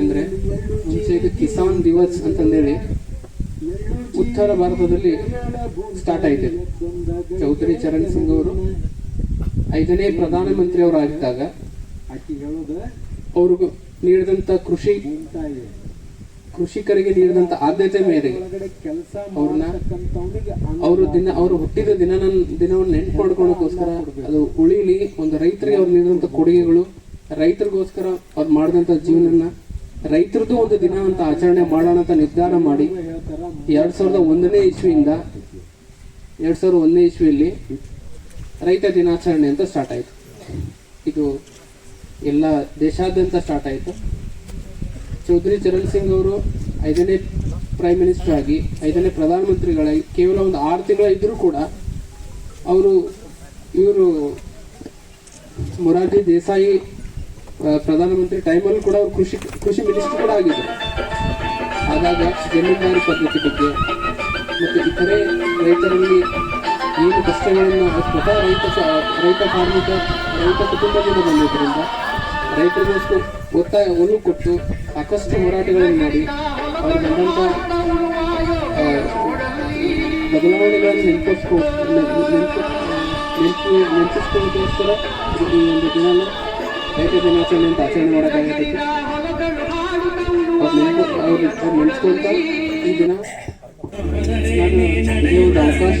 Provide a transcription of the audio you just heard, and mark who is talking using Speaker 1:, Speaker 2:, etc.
Speaker 1: ಅಂದ್ರೆ ಇದು ಕಿಸಾನ್ ದಿವಸ್ ಅಂತಂದೇಳಿ ಉತ್ತರ ಭಾರತದಲ್ಲಿ ಸ್ಟಾರ್ಟ್ ಆಯ್ತು. ಚೌಧರಿ ಚರಣ್ ಸಿಂಗ್ ಅವರು ಐದನೇ ಪ್ರಧಾನಮಂತ್ರಿ ಅವರು ಆಗಿದ್ದಾಗ ಅವ್ರಿಗೂ ನೀಡಿದಂತ ಕೃಷಿ ಕೃಷಿಕರಿಗೆ ನೀಡಿದಂತ ಆದ್ಯತೆ ಮೇರೆಗೆ ಅವ್ರನ್ನ ಅವರು ದಿನ ಅವರು ಹುಟ್ಟಿದ ದಿನ ದಿನವನ್ನು ನೆನ್ಪು ಅದು ಉಳಿಲಿ, ಒಂದು ರೈತರಿಗೆ ಅವ್ರು ನೀಡಿದಂತ ಕೊಡುಗೆಗಳು, ರೈತರಿಗೋಸ್ಕರ ಅವ್ರು ಮಾಡಿದಂತ ಜೀವನನ ರೈತರದ್ದು ಒಂದು ದಿನ ಅಂತ ಆಚರಣೆ ಮಾಡೋಣ ಅಂತ ನಿರ್ಧಾರ ಮಾಡಿ ಎರಡು ಸಾವಿರದ ಒಂದನೇ ಇಸ್ವಿಯಿಂದ ಎರಡು ಸಾವಿರದ ಒಂದನೇ ಇಸ್ವಿಯಲ್ಲಿ ರೈತ ದಿನಾಚರಣೆ ಅಂತ ಸ್ಟಾರ್ಟ್ ಆಯಿತು. ಇದು ಎಲ್ಲ ದೇಶಾದ್ಯಂತ ಸ್ಟಾರ್ಟ್ ಆಯಿತು. ಚೌಧರಿ ಚರಣ್ ಸಿಂಗ್ ಅವರು ಐದನೇ ಪ್ರೈಮ್ ಮಿನಿಸ್ಟರ್ ಆಗಿ, ಐದನೇ ಪ್ರಧಾನಮಂತ್ರಿಗಳಾಗಿ, ಕೇವಲ ಒಂದು ಆರು ತಿಂಗಳ ಇದ್ದರೂ ಕೂಡ ಅವರು ಇವರು ಮೊರಾರ್ಜಿ ದೇಸಾಯಿ ಪ್ರಧಾನಮಂತ್ರಿ ಟೈಮಲ್ಲಿ ಕೂಡ ಅವರು ಕೃಷಿ ಕೃಷಿ ಮಿನಿಸ್ಟರ್ ಕೂಡ ಆಗಿದ್ದರು ಆದಾಗ ಜಮೀನ್ದಾರಿ ಪದ್ಧತಿ ಬಗ್ಗೆ ಮತ್ತು ಇತರೆ ರೈತರಲ್ಲಿ ಏನು ಕಷ್ಟಗಳನ್ನು ಸ್ವತಃ ರೈತ ರೈತ ಕಾರ್ಮಿಕ, ರೈತ ಕುಟುಂಬದಿಂದ ಬಂದಿದ್ದರಿಂದ ರೈತರಿಗೋಸ್ಕರ ಒತ್ತಾಯ ಒಲವು ಕೊಟ್ಟು ಸಾಕಷ್ಟು ಹೋರಾಟಗಳನ್ನು ಮಾಡಿ ಅವರು ಬಂದಂಥ ಬದಲಾವಣೆಗಳನ್ನು ನೆನಪಿಸ್ಕೊ, ನೆನಪು ನೆನಪು ಈ ಒಂದು ದಿನನ ರೈತ ದಿನಾಚರಣೆ ಅಂತ ಆಚರಣೆ ಮಾಡೋಕ್ಕಾಗತ್ತೆ ನೆನೆಸ್ಕೊಂತ ಈ ದಿನ. ನಾನು ಒಂದು ಅವಕಾಶ